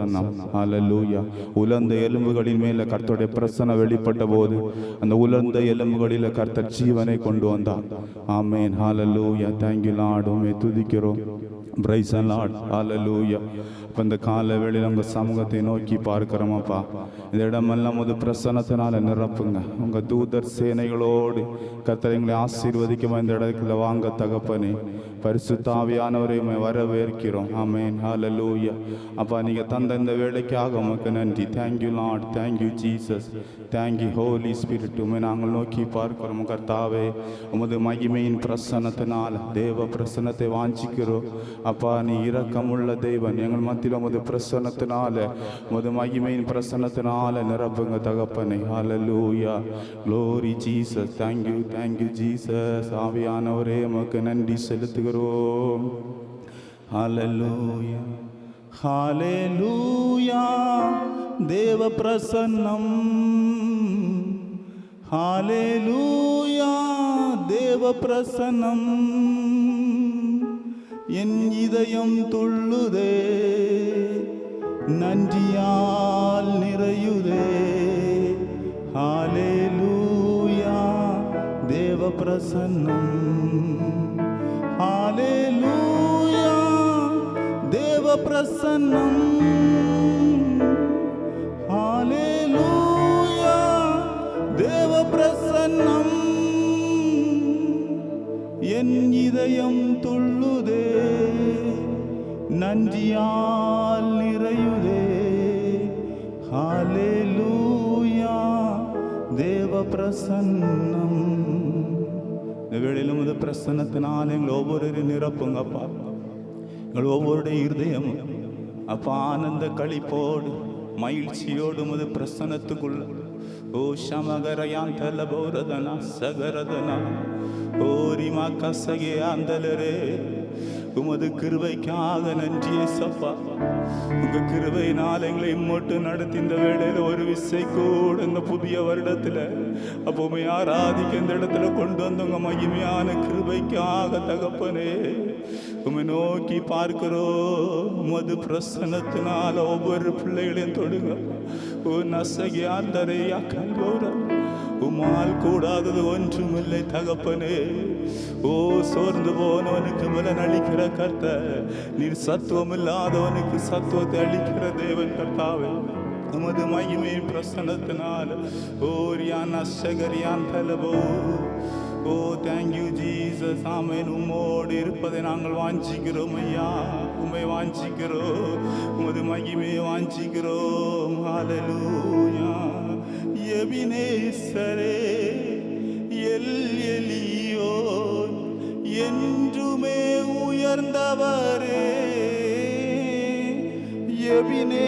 பிரசன்னம் ஹalleluya உலர்ந்த எலும்புகளின் மேல கர்த்தருடைய பிரசன்னம் வெளிப்பட்ட போது அந்த உலர்ந்த எலும்புகளில கர்த்தர் ஜீவனை கொண்டு வந்தார். ஆமேன் ஹalleluya thank you துதிக்கிறோம். பிரைஸ் அலாட் அலலூயா இப்போ இந்த கால வேளையில உங்கள் சமூகத்தை நோக்கி பார்க்குறோமாப்பா. இந்த இடமெல்லாம் ஒரு பிரசன்னத்தினால நிரப்புங்க. உங்கள் தூதர் சேனைகளோடு கர்த்தர் எங்களை ஆசீர்வதிக்குமா? இந்த இடத்துல வாங்க தகப்பனே. பரிசு உம்மை வரவேற்கிறோம். ஆமென். ஹalleluya அப்பா நீங்கள் தந்த இந்த வேலைக்காக உமக்கு நன்றி. Thank you lot thank you Jesus thank you Holy Spirit உம்மை நாங்கள் நோக்கி பார்க்கிறோம் கர்த்தாவே. உமது மகிமையின் பிரசன்னத்தினால் தேவ பிரசன்னத்தை வாஞ்சிக்கிறோம். அப்பா நீ இரக்கமுள்ள தேவன் எங்கள் மத்தியில் உமது பிரசன்னத்தினால உமது மகிமையின் பிரசன்னத்தினால நிரப்புங்க தகப்பனை. ஹalleluya glory Jesus thank you thank you Jesus ஆவியானவரே உமக்கு நன்றி செலுத்துகிறோம். ஹalleluya ஹalleluya தேவ பிரசன்னம். ஹalleluya தேவ பிரசன்னம். என் இதயம் துள்ளுதே நன்றியால் நிறையுதே. ஹாலே லூயா தேவ பிரசன்னம் ஹாலே லூயா தேவ பிரசன்னம் நன்றியால் நிறையுதே. ஹாலே லூயா தேவ பிரசன்னம் இந்த வேளையிலும் இது பிரசன்னத்தினால் எங்கள் ஒவ்வொருவரையும் நிரப்புங்கப்பா எங்கள் ஒவ்வொருடைய இருதயமும் அப்பா ஆனந்த கழிப்போடு மகிழ்ச்சியோடு முது பிரசனத்துக்குள்ள ஓ சமகரயான் தல பௌரதனா சகரதனா ஓரிமா கசகே அந்தலரே உமது கிருபைக்காக நன்றியே சப்பா உங்க கிருபையினால் எங்களை மட்டும் நடத்தி இந்த வேளையில ஒரு விசை கூட இந்த புதிய வருடத்துல அப்போ உம்மை ஆராதிக்க இந்த இடத்துல கொண்டு வந்தவங்க மகிமையான கிருபைக்காக தகப்பனே உமை நோக்கி பார்க்கிறோம் உமது பிரசன்னத்தினால ஒவ்வொரு பிள்ளைகளையும் தொடுங்க. ஓ நசகியார் தரையா கல்வோரா உமால் கூடாதது ஒன்றுமில்லை தகப்பனே. ஓ சோர்ந்து போனவனுக்கு பலன் அளிக்கிற கர்த்த நீர் சத்துவம் இல்லாதவனுக்கு சத்துவத்தை அளிக்கிற தேவன் கர்த்தாவே. உமது மகிமையின் பிரசன்னத்தினால் ஓரியான் அசகரியான் தலபோ. ஓ தேங்க்யூ ஜீசஸ் ஆமேன். உம்மோடு இருப்பதை நாங்கள் வாஞ்சிக்கிறோம் ஐயா. உமை வாஞ்சிக்கிறோம். உமது மகிமையை வாஞ்சிக்கிறோம். ஹalleluya எபினேசரே எல் எலியோன் என்றுமே உயர்ந்தவரே. எபினேசரே.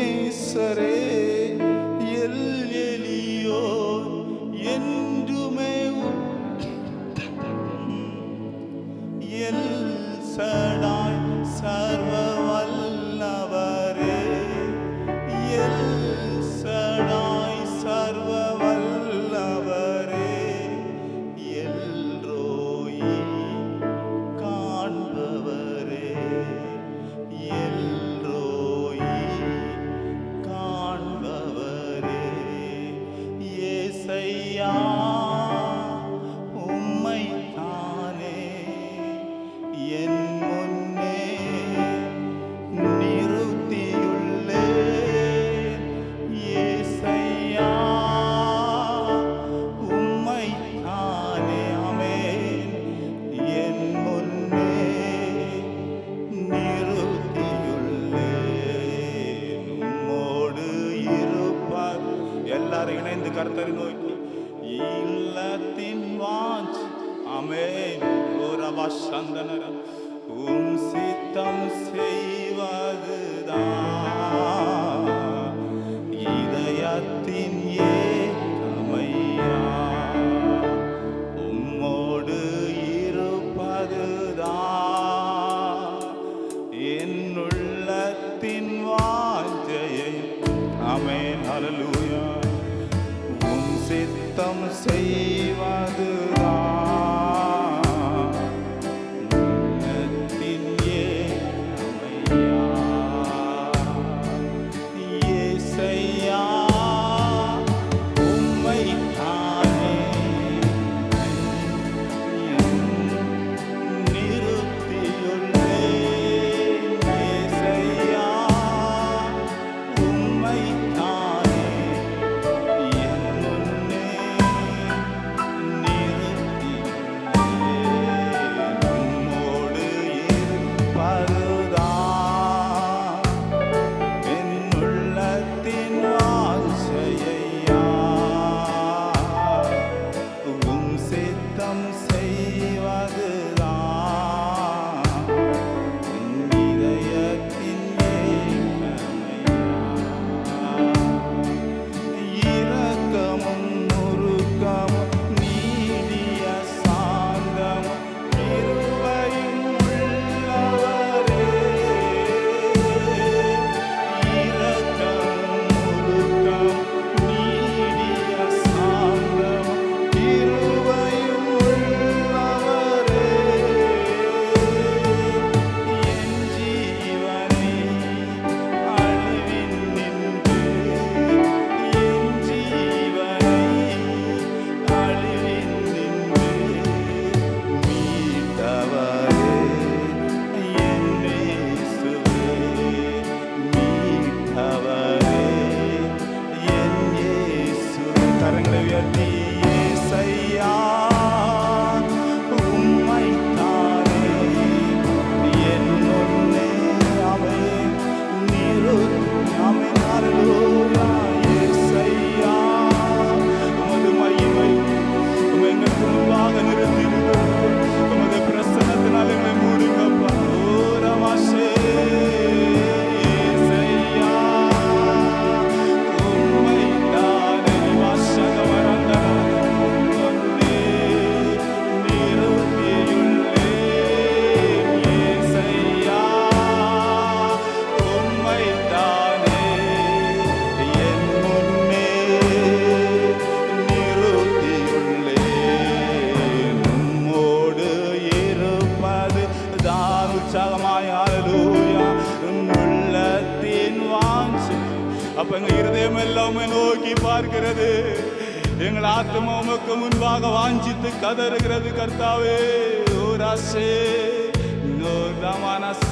சித்தம்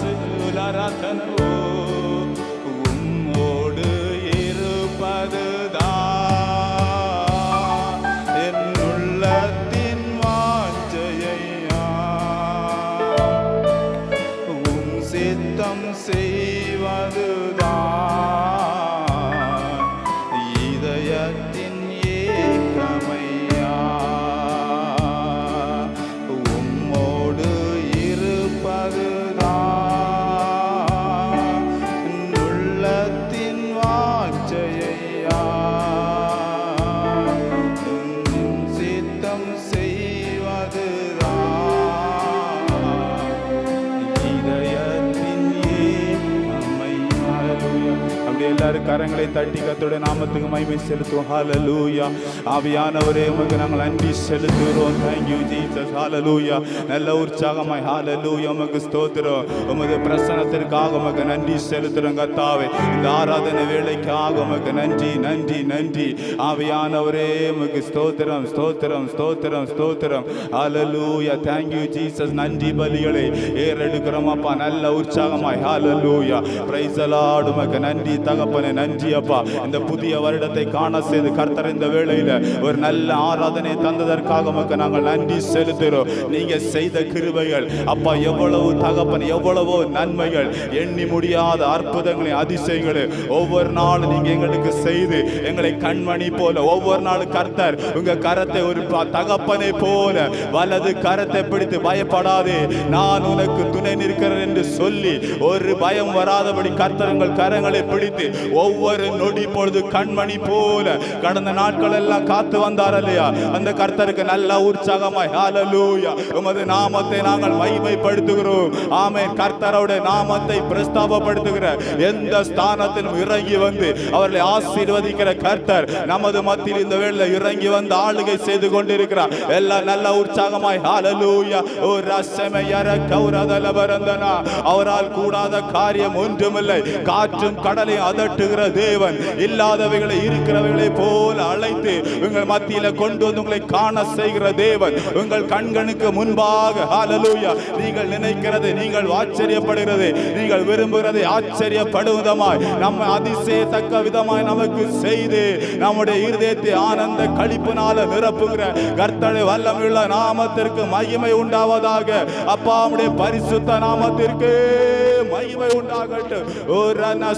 Sırlar atanur எல்லாரும் கரங்களை தட்டி கத்தோட நாமத்துக்கு மகிமை செலுத்துவோம். ஹாலலூயா ஆவியானவரே உமக்கு நாங்கள் நன்றி செலுத்துகிறோம். தேங்க்யூ ஜீசஸ் ஹாலலூயா நல்ல உற்சாகமாய் ஹாலலூயா உமக்கு ஸ்தோத்திரம். உமது பிரசனத்திற்காக உமக்கு நன்றி செலுத்துகிறோம் கத்தாவே இந்த ஆராதனை வேலைக்காக உமக்கு நன்றி நன்றி நன்றி. ஆவியானவரே உமக்கு ஸ்தோத்திரம் ஸ்தோத்திரம் ஸ்தோத்திரம் ஸ்தோத்திரம். ஹாலலூயா தேங்க்யூ ஜீசஸ் நன்றி பலிகளை ஏறெடுக்கிறோம் அப்பா. நல்ல உற்சாகமாய் ஹாலலூயா பிரைசலாடு உமக்கு நன்றி தக தகப்பனே நன்றி அப்பா இந்த புதிய வருடத்தை காண செய்து கர்த்தர் இந்த வேளையில ஒரு நல்ல ஆராதனை தந்ததற்காக உமக்கு நாங்கள் நன்றி செலுத்துகிறோம். நீங்க செய்த கிருபைகள் அப்பா எவ்வளவு தகப்பன் எவ்வளவோ நன்மைகள் எண்ணி முடியாத அற்புதங்களை அதிசயங்களை ஒவ்வொரு நாளும் நீங்க எங்களுக்கு செய்து எங்களை கண்மணி போல ஒவ்வொரு நாளும் கர்த்தர் உங்க கரத்தை ஒரு தகப்பனை போல வலது கரத்தை பிடித்து பயப்படாதே. நான் உனக்கு துணை நிற்கிறேன் என்று சொல்லி ஒரு பயம் வராதபடி கர்த்தர் உங்கள் கரங்களை பிடித்து ஒவ்வொரு நொடி பொழுது கண்மணி போல கடந்த நாட்கள் எல்லாம் காத்து வந்தார் இல்லையா? அந்த கர்த்தருக்கு நல்ல உற்சாகமாய். ஹalleluya உமது நாமத்தை நாங்கள் மகிமைப்படுத்துகிறோம். ஆமென். கர்த்தரோட நாமத்தை பிரஸ்தாபப்படுத்துகிற எந்த ஸ்தானத்திலும் இறங்கி வந்து அவர்களை ஆசீர்வதிக்கிற கர்த்தர் நமது மத்தியில் இந்த வேளையில் இறங்கி வந்து ஆளுகை செய்து கொண்டிருக்கிறார். எல்லாம் நல்ல உற்சாகமாய். ஹalleluya ஓ ரசமையர கௌரதல பரந்தனா அவரால் கூடாத காரியம் ஒன்றுமில்லை. காற்றும் கடலையும் அதட்டுகிற தேவன். இல்லாதவைகளை இருக்கிறவைகளை போல அழைத்து உங்கள் மத்தியில கொண்டு வந்து உங்களை காண செய்கிற தேவன். உங்கள் கண்கணுக்கு முன்பாக அலலூயா நீங்கள் நினைக்கிறது நீங்கள் ஆச்சரியப்படுகிறது நீங்கள் விரும்புகிறதை ஆச்சரியப்படுவதமாய். நம்ம அதிசயத்தக்க விதமாய் நமக்கு செய்து நம்முடைய இருதயத்தை ஆனந்த களிப்பினால நிரப்புகிற கர்த்தனை வல்லமுள்ள நாமத்திற்கு மகிமை உண்டாவதாக. அப்பாவுடைய பரிசுத்த நாமத்திற்கு மகிமை உண்டாகட்டும். ஒரு ரன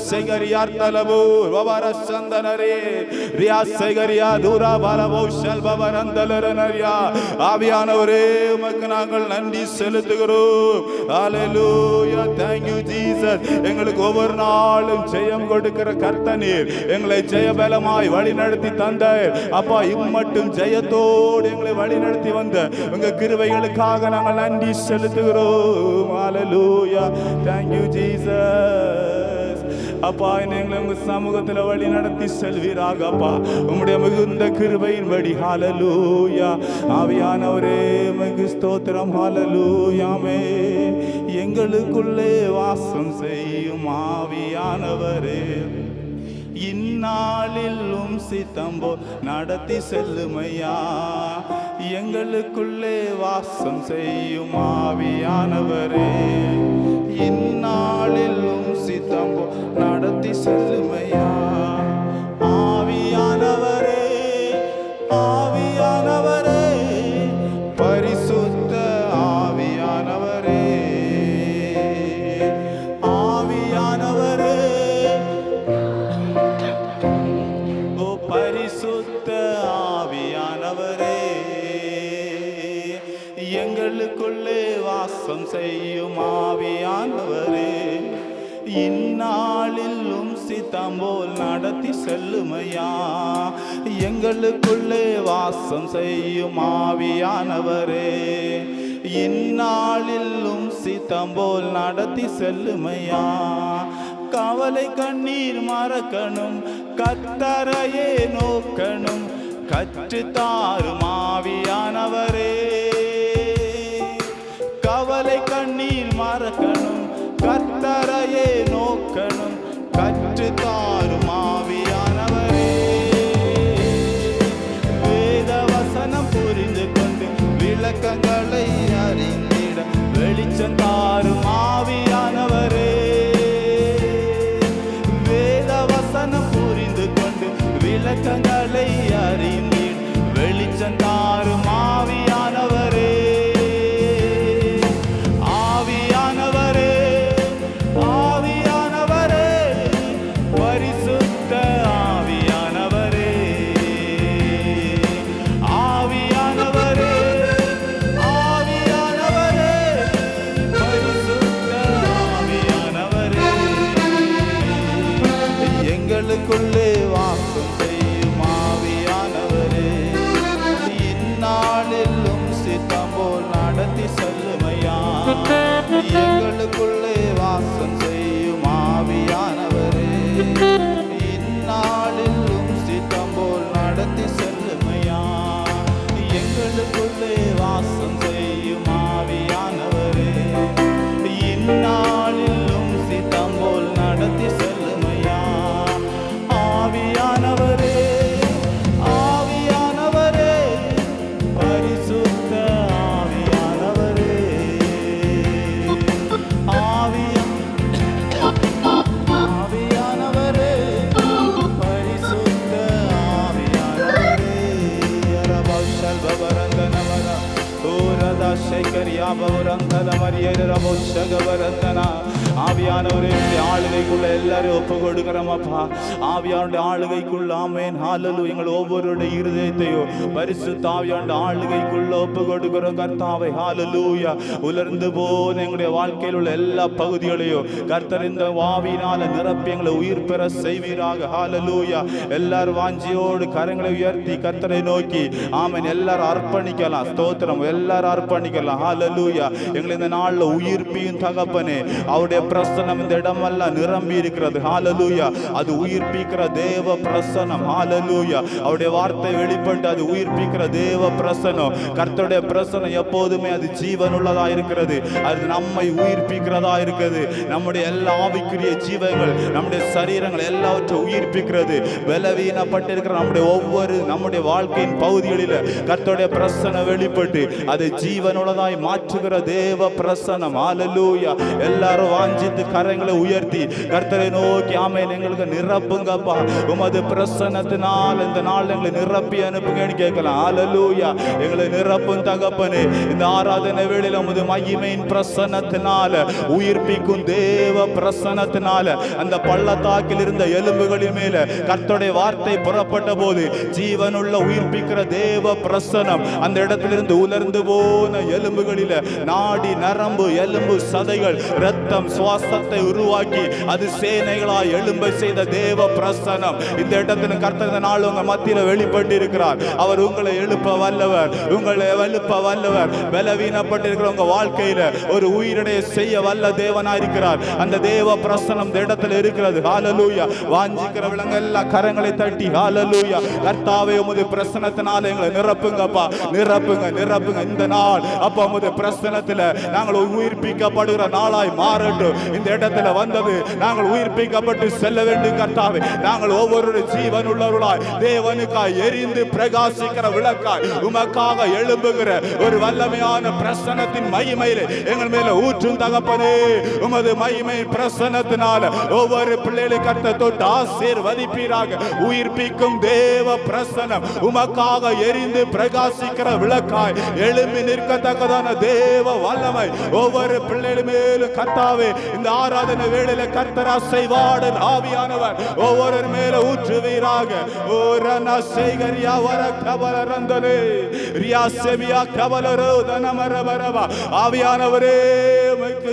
செகரியார் தலபு வவர சந்தனரே ரியா செகரியா தூரா பலபோ செல்பவரந்தலரனரியா ஆவியானவரே உமக்கு நாங்கள் நன்றி செலுத்துகிறோம் ஹalleluya thank you jesus. எங்களுக்கு ஒவ்வொரு நாளும் ஜெயம் கொடுக்கிற கர்த்தனீர். எங்களை ஜெயபலமாய் வழி நடத்தி தந்த அப்பா இம்மட்டும் ஜெயத்தோடு எங்களை வழி நடத்தி வந்த உங்க கிருபைகளுக்காக நாங்கள் நன்றி செலுத்துகிறோம். ஹalleluya thank you jesus. அப்பா எங்களை உங்க சமூகத்துல வழி நடத்தி செல்வீராக அப்பா. உங்களுடைய மிகுந்த கிருபையின் வழி ஹாலலூயா ஆவியானவரே மிகு ஸ்தோத்திரம் ஹாலலூயாமே எங்களுக்குள்ளே வாசம் செய்யும் ஆவியானவரே. இந்நாளிலும் சித்தம்போ நடத்தி செல்லுமையா. எங்களுக்குள்ளே வாசம் செய்யும் ஆவியானவரே. நாளிலும் சித்தம்போ நடத்தி செல்லுமையா? எல்லாம் போல் நடத்தி செல்லுமையா? எங்களுக்குள்ளே வாசம் செய்யும் ஆவியானவரே. இந்நாளிலும் சித்தம் போல் நடத்தி செல்லுமையா? கவலை கண்ணீர் மறக்கணும் கத்தரையே நோக்கணும் கற்று தாரும் ஆவியானவரே. கவலை கண்ணீர் மறக்கணும் எல்லாரும் ஒப்பு கொடுக்கிறோமப்பா ஆவியானுடைய ஆளுகைக்குள்ள ஆமேன். ஹாலலு எங்கள் ஒவ்வொருடைய இருதயத்தையும் பரிசு தாவியாண்ட ஆளுகைக்குள்ள ஒப்பு கொடுக்கிறோம் கர்த்தாவை. ஹாலலூயா உலர்ந்து போன எங்களுடைய வாழ்க்கையில் உள்ள எல்லா பகுதிகளையும் கர்த்தர் இந்த வாவினால நிரப்பி எங்களை உயிர் பெற செய்வீராக. ஹாலலூயா எல்லாரும் வாஞ்சியோடு கரங்களை உயர்த்தி கர்த்தரை நோக்கி ஆமென். எல்லாரும் அர்ப்பணிக்கலாம். ஸ்தோத்திரம். எல்லாரும் அர்ப்பணிக்கலாம். ஹாலலூயா எங்களை இந்த நாளில் உயிர்ப்பியும் தகப்பனே அவருடைய பிரசனம் இந்த இடமெல்லாம் நிரம்பி இருக்கிறது. ஹால ஹாலலூயா அது உயிர்ப்பிக்கிற தேவ பிரசனம். ஹாலலூயா அவருடைய வார்த்தை வெளிப்பட்டு அது உயிர்ப்பிக்கிற தேவ பிரசனம். கர்த்தருடைய பிரசனம் எப்போதுமே அது ஜீவனுள்ளதா இருக்கிறது. அது நம்மை உயிர்ப்பிக்கிறதா இருக்கிறது நம்முடைய எல்லா ஆவிக்குரிய ஜீவங்கள் நம்முடைய சரீரங்கள் எல்லாவற்றையும் உயிர்ப்பிக்கிறது பலவீனப்பட்டிருக்கிற நம்முடைய ஒவ்வொரு நம்முடைய வாழ்க்கையின் பகுதிகளில் கர்த்தருடைய பிரசனம் வெளிப்பட்டு அதை ஜீவனுள்ளதாய் மாற்றுகிற தேவ பிரசனம். ஆலலூயா எல்லாரும் வாஞ்சித்து கரங்களை உயர்த்தி கர்த்தரை நோக்கி ஆமென் எங்களுக்கு நிரப்புங்கப்பா. உமது பிரசன்னத்தினால் இந்த நாள் எங்களை நிரப்பி அனுப்புங்கன்னு கேட்கலாம். ஹalleluya எங்களை நிரப்பும் தகப்பனே. இந்த ஆராதனை வேளையில் உமது மகிமையின் பிரசன்னத்தினால உயிர்ப்பிக்கும் தேவ பிரசன்னத்தினால அந்த பள்ளத்தாக்கில் இருந்த எலும்புகளின் மேல கர்த்தருடைய வார்த்தை புறப்பட்ட போது ஜீவனுள்ள உயிர்ப்பிக்கிற தேவ பிரசனம் அந்த இடத்திலிருந்து உலர்ந்து போன எலும்புகளில நாடி நரம்பு எலும்பு சதைகள் ரத்தம் சுவாசத்தை உருவாக்கி அது சேனைகளாய் எழும்ப செய்த தேவ பிரசனம் இந்த இடத்துல கர்த்தர் நாள் உங்க மத்தியில வெளிப்பட்டு இருக்கிறார் அவர் உங்களை எழுப்ப வல்லவர். உங்களை எழுப்ப வல்லவர். பலவீனப்பட்டிருக்கிற உங்க வாழ்க்கையில ஒரு உயிரினை செய்ய வல்ல தேவனா இருக்கிறார். அந்த தேவ பிரசனம் இந்த இடத்துல இருக்கிறது. ஹாலலூயா வாஞ்சிக்கிற விலங்க எல்லாம் கரங்களை தட்டி. ஹாலலூயா கர்த்தாவே உமது பிரசனத்தினால எங்களை நிரப்புங்கப்பா. நிரப்புங்க நிரப்புங்க. இந்த நாள் அப்ப உமது பிரசனத்துல நாங்கள் உயிர்ப்பிக்கப்படுகிற நாளாய் மாறட்டும். இந்த இடத்துல வந்தது நாங்கள் உயிர்ப்பிக்கப்பட்டு செல்ல வேண்டும் கர்த்தாவே. நாங்கள் ஒவ்வொரு ஜீவன் உள்ளவர்களாய் தேவனுக்காய் எரிந்து பிரகாசிக்கிற விளக்காய் உமக்காக எழும்புகிற ஒரு வல்லமையான பிரசனத்தின் மகிமையிலே எங்கள் மேல ஊற்றும் தகப்பனே. உமது மகிமை பிரசனத்தினால ஒவ்வொரு பிள்ளைகளை கத்த தொட்டு ஆசீர்வதிப்பீராக. உயிர்ப்பிக்கும் தேவ பிரசனம் உமக்காக எரிந்து பிரகாசிக்கிற விளக்காய் எழும்பி நிற்கத்தக்கதான தேவ வல்லமை ஒவ்வொரு பிள்ளைகள் மேலும் கர்த்தாவே இந்த ஆராதனை வேளையில கர்த்தரா பாடல் ஆவியானவர். ஒவ்வொரு மேல ஊற்றுவீராக. ஓ ரன செய்கரியா வர கபல ரந்தனே. ரியா செவியா கபலரோ தனமர வரவா ஆவியானவரே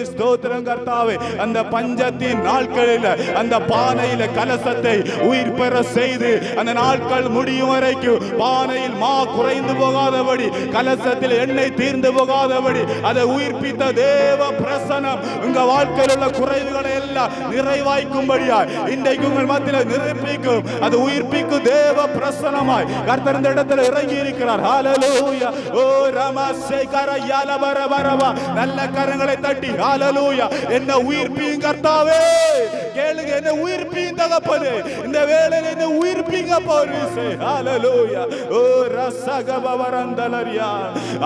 ஸ்தோத்திரம் கர்த்தாவே. அந்த பஞ்சத்தின் நாட்களில் அந்த பானையில கலசத்தை உயிர் பெற செய்து அந்த நாட்கள் முடியும் வரைக்கும் பானையில் மா குறைந்து போகாதபடி கலசத்தில் எண்ணெய் தீர்ந்து போகாதபடி அதை உயிர்ப்பித்த தேவ பிரசனம். உங்க வாழ்க்கையில் உள்ள குறைவுகளை எல்லாம் நிறைவாய்க்கும் செய்யும்படியாய் இன்றைக்கு உங்கள் மத்தியில் நிரூபிக்கும் அது உயிர்ப்பிக்கும் தேவ பிரசனமாய் கர்த்தர் இந்த இடத்துல இறங்கி இருக்கிறார் ஹalleluya ஓ ரம சேகர யால பர பரவா நல்ல கரங்களை தட்டி. ஹalleluya என்ன உயிர்ப்பியும் கர்த்தாவே. கேளுங்க என்ன உயிர்ப்பியும் தகப்பது இந்த வேளையில என்ன உயிர்ப்பிங்க பரிசு ஹalleluya ஓ ரசகப வரந்தலரியா.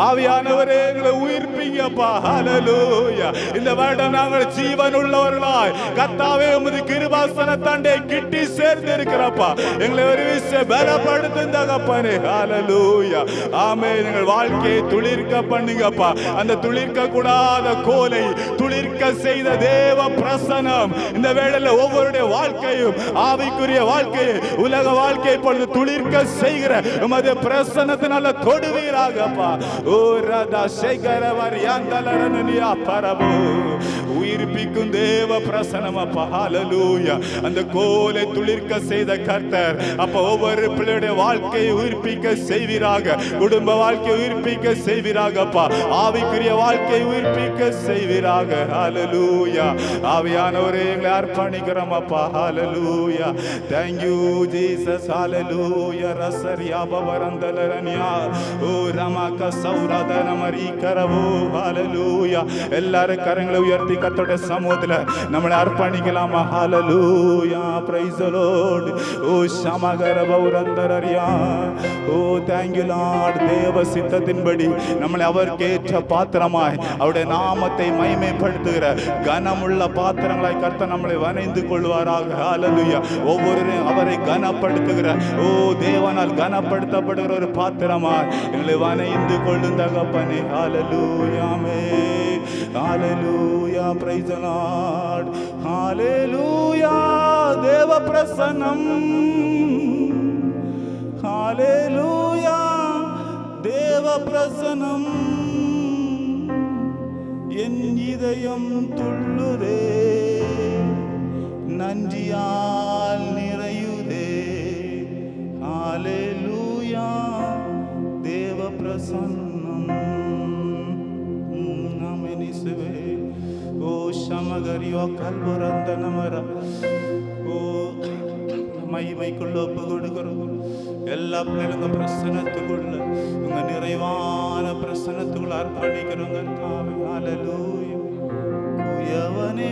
ஆவியானவரே எங்களை உயிர்ப்பிங்கப்பா. ஹalleluya இந்த வருடம் நாங்கள் ஜீவன் உள்ளவர்களாய் கர்த்தாவே உமது கிருபாசனத்தாண்டே கிட்டி சேர்ந்து இருக்கிறப்பா எங்களை ஒரு விஷயம் பலப்படுத்தும் தகப்பனே ஹalleluya ஆமே எங்கள் வாழ்க்கையை துளிர்க்க பண்ணுங்கப்பா. அந்த துளிர்க்க கூடாத கோலை துளிர்க்க செய்த தேவ பிரசனம் இந்த வேளையில ஒவ்வொருடைய வாழ்க்கையும் ஆவிக்குரிய வாழ்க்கையை உலக வாழ்க்கையை பொழுது துளிர்க்க செய்கிற உமது பிரசனத்தினால தொடுவீராகப்பா. ஓ ரதா சேகரவர் யாந்தலரனுனியா பரபு உயிர்ப்பிக்கும் தேவ பிரசனம் அப்பா ஹalleluya அந்த கோலை துளிர்க்க செய்த கர்த்தர் அப்ப ஒவ்வொரு பிள்ளையுடைய வாழ்க்கையை உயிர்ப்பிக்க செய்வீராக. குடும்ப வாழ்க்கையை உயிர்ப்பிக்க செய்வீராகப்பா ஆவிக்குரிய வாழ்க்கையை உயிர்ப்பிக்க செய்வீராக. ஹalleluya ஆவியானவரே எங்களை அர்ப்பணிக்கிறோம் அப்பா. ஹalleluya thank you jesus. Hallelujah. ரசரியா பவரந்தலரன்யா ஓ ரமக சௌராதன மரி கரவோ ஹalleluya எல்லாரும் கரங்களை உயர்த்தி கத்தோட சமூகத்துல நம்மளை அர்ப்பணிக்கலாமா? ஹால praise பிரைஸ் lord. ஓ சமகர பௌரந்தரரியா ஓ thank you lord. தேவ சித்தத்தின்படி நம்மளை அவருக்கேற்ற பாத்திரமாய் அவருடைய நாமத்தை மைமைப்படுத்துகிற கனமுள்ள பாத்திரங்களாய் கர்த்த நம்மளை வணைந்து கொள்வாராக ஹalleluya ஒவ்வொருவரையும் அவரை கனப்படுத்துகிற ஓ தேவனால் கனப்படுத்தப்படுகிற ஒரு பாத்திரமாய் எங்களை வணைந்து கொள்ளும் தகப்பனே ஹalleluya ஹalleluya praise the lord. ஹalleluya தேவ பிரசன்னம் ஹalleluya தேவ பிரசன்னம் என் இதயம் துள்ளுதே நன்றியால் நிறையுதே. ஹalleluya தேவ பிரசன்னம் ஆமென் இயேசுவே. ஓ சமகரியோ கல்வரந்த நமர ஓ மகிமைக்குள்ள ஒப்பு கொடுக்கிறோம் எல்லா பிள்ளைங்க பிரசனத்துக்குள்ள உங்க நிறைவான பிரசனத்துக்குள்ள அர்ப்பணிக்கிறோங்க தாவே ஹalleluya குயவனே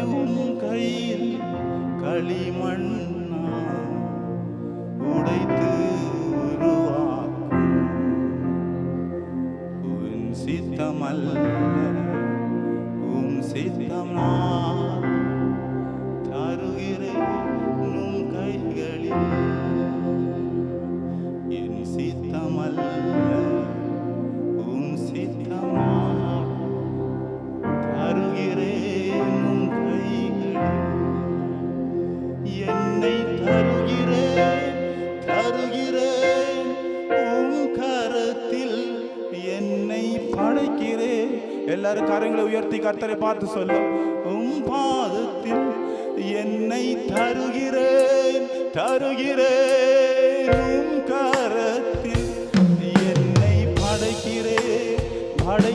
பார்த்து சொல்லும் உம் பாதத்தில் என்னை தருகிறேன் தருகிறேன். உம் கரத்தில் என்னை படைக்கிறேன் படை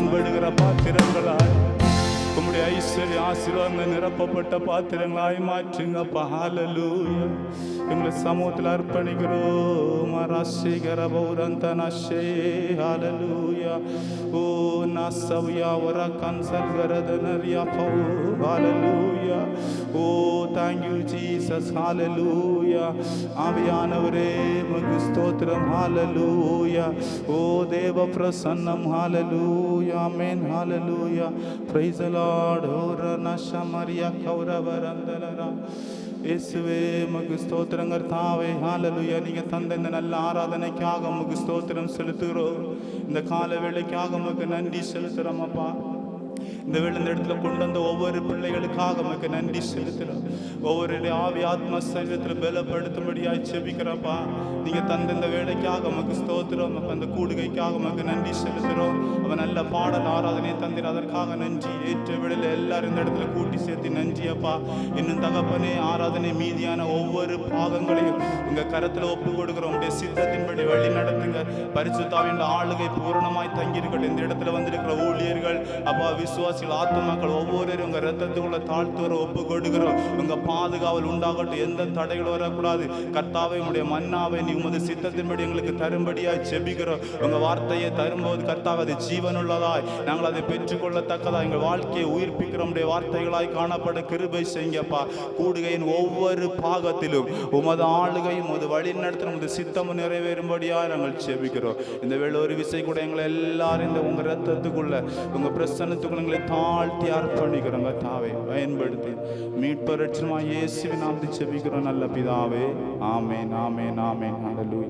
பயன்படுகிற பாத்திரங்களாய் உம்முடைய ஐஸ்வர்ய ஆசீர்வாதங்கள் நிரப்பப்பட்ட பாத்திரங்களாய் மாற்றுங்கப்பா ஹalleluya எங்களை சமூகத்தில் அர்ப்பணிக்கிறோம் ராசிகர பௌரந்த நஷே ஹalleluya ஓ நசவ்யா வர கன்சல் கரதனரியா பௌ ஹalleluya oh thank you jesus. hallelujah ஆவியானவரே உமக்கு ஸ்தோத்திரம் hallelujah ஓ தேவ பிரசன்னம் hallelujah amen hallelujah praise the lord. ஓ ரனஷமரியா கௌரவரந்தலரா இயேசுவே உமக்கு ஸ்தோத்திரம் கர்த்தாவே ஹாலலுயா நீங்க தந்த இந்த நல்ல ஆராதனைக்காக உமக்கு ஸ்தோத்திரம் செலுத்துகிறோம். இந்த கால வேலைக்காக உமக்கு நன்றி செலுத்துகிறோம் அப்பா. இந்த வேலை இந்த இடத்துல கொண்டு வந்த ஒவ்வொரு பிள்ளைகளுக்காக நமக்கு நன்றி செலுத்துறோம் ஒவ்வொரு ஆவி ஆத்மா சரீரத்தில் பலப்படுத்தும்படியாக செபிக்கிறப்பா நீங்கள் தந்த இந்த வேலைக்காக நமக்கு ஸ்தோத்திரம். அப்போ அந்த கூடுகைக்காக நமக்கு நன்றி செலுத்துறோம் அவன் நல்ல பாடல் ஆராதனை தந்திர. அதற்காக நன்றி. ஏற்ற வேளையில் எல்லாரும் இந்த இடத்துல கூட்டி சேர்த்து நன்றி அப்பா. இன்னும் தகப்பனே ஆராதனை மீதியான ஒவ்வொரு பாகங்களையும் உங்கள் கரத்தில் ஒப்பு கொடுக்குறோம். உடைய சித்தத்தின்படி வழி நடத்துங்க. பரிசுத்தாவின் ஆளுகை பூரணமாய் தங்கியிருக்கட்டும் இந்த இடத்துல வந்திருக்கிற ஊழியர்கள் அப்பா விஸ் விசுவாசிகள் ஆத்துமக்கள் ஒவ்வொருவரும் உங்கள் ரத்தத்துக்குள்ள தாழ்த்துவர ஒப்பு கொடுக்கிறோம் உங்க பாதுகாவல் உண்டாகட்டும். எந்த தடைகள் வரக்கூடாது. கர்த்தாவை உடைய மன்னாவை நீ உமது சித்தத்தின்படி எங்களுக்கு தரும்படியாய் செபிக்கிறோம் உங்க வார்த்தையை தரும்போது கர்த்தாவை அது ஜீவனுள்ளதாய். நாங்கள் அதை பெற்றுக்கொள்ளத்தக்கதா எங்கள் வாழ்க்கையை உயிர்ப்பிக்கிற உடைய வார்த்தைகளாய் காணப்பட கிருபை செய்யப்பா கூடுகையின் ஒவ்வொரு பாகத்திலும் உமது ஆளுகையும் உமது வழி நடத்தின உமது சித்தமும் நிறைவேறும்படியாய் நாங்கள் செபிக்கிறோம் இந்த வேளை ஒரு விசை கூட எங்களை எல்லாரும் இந்த உங்க ரத்தத்துக்குள்ள உங்க பிரசன்னத்துக்குள்ள எங்களை தாழ்த்தி அர்ப்பணிக்கிறோங்க தாவை பயன்படுத்தி மீட்பு ரட்சணமா இயேசுவை நாம் செபிக்கிறோம் நல்ல பிதாவே. ஆமென் ஆமென் ஆமென். ஹalleluya.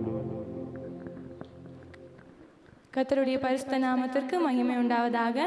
கத்தருடைய பரிசுத்த நாமத்திற்கு மகிமை உண்டாவதாக.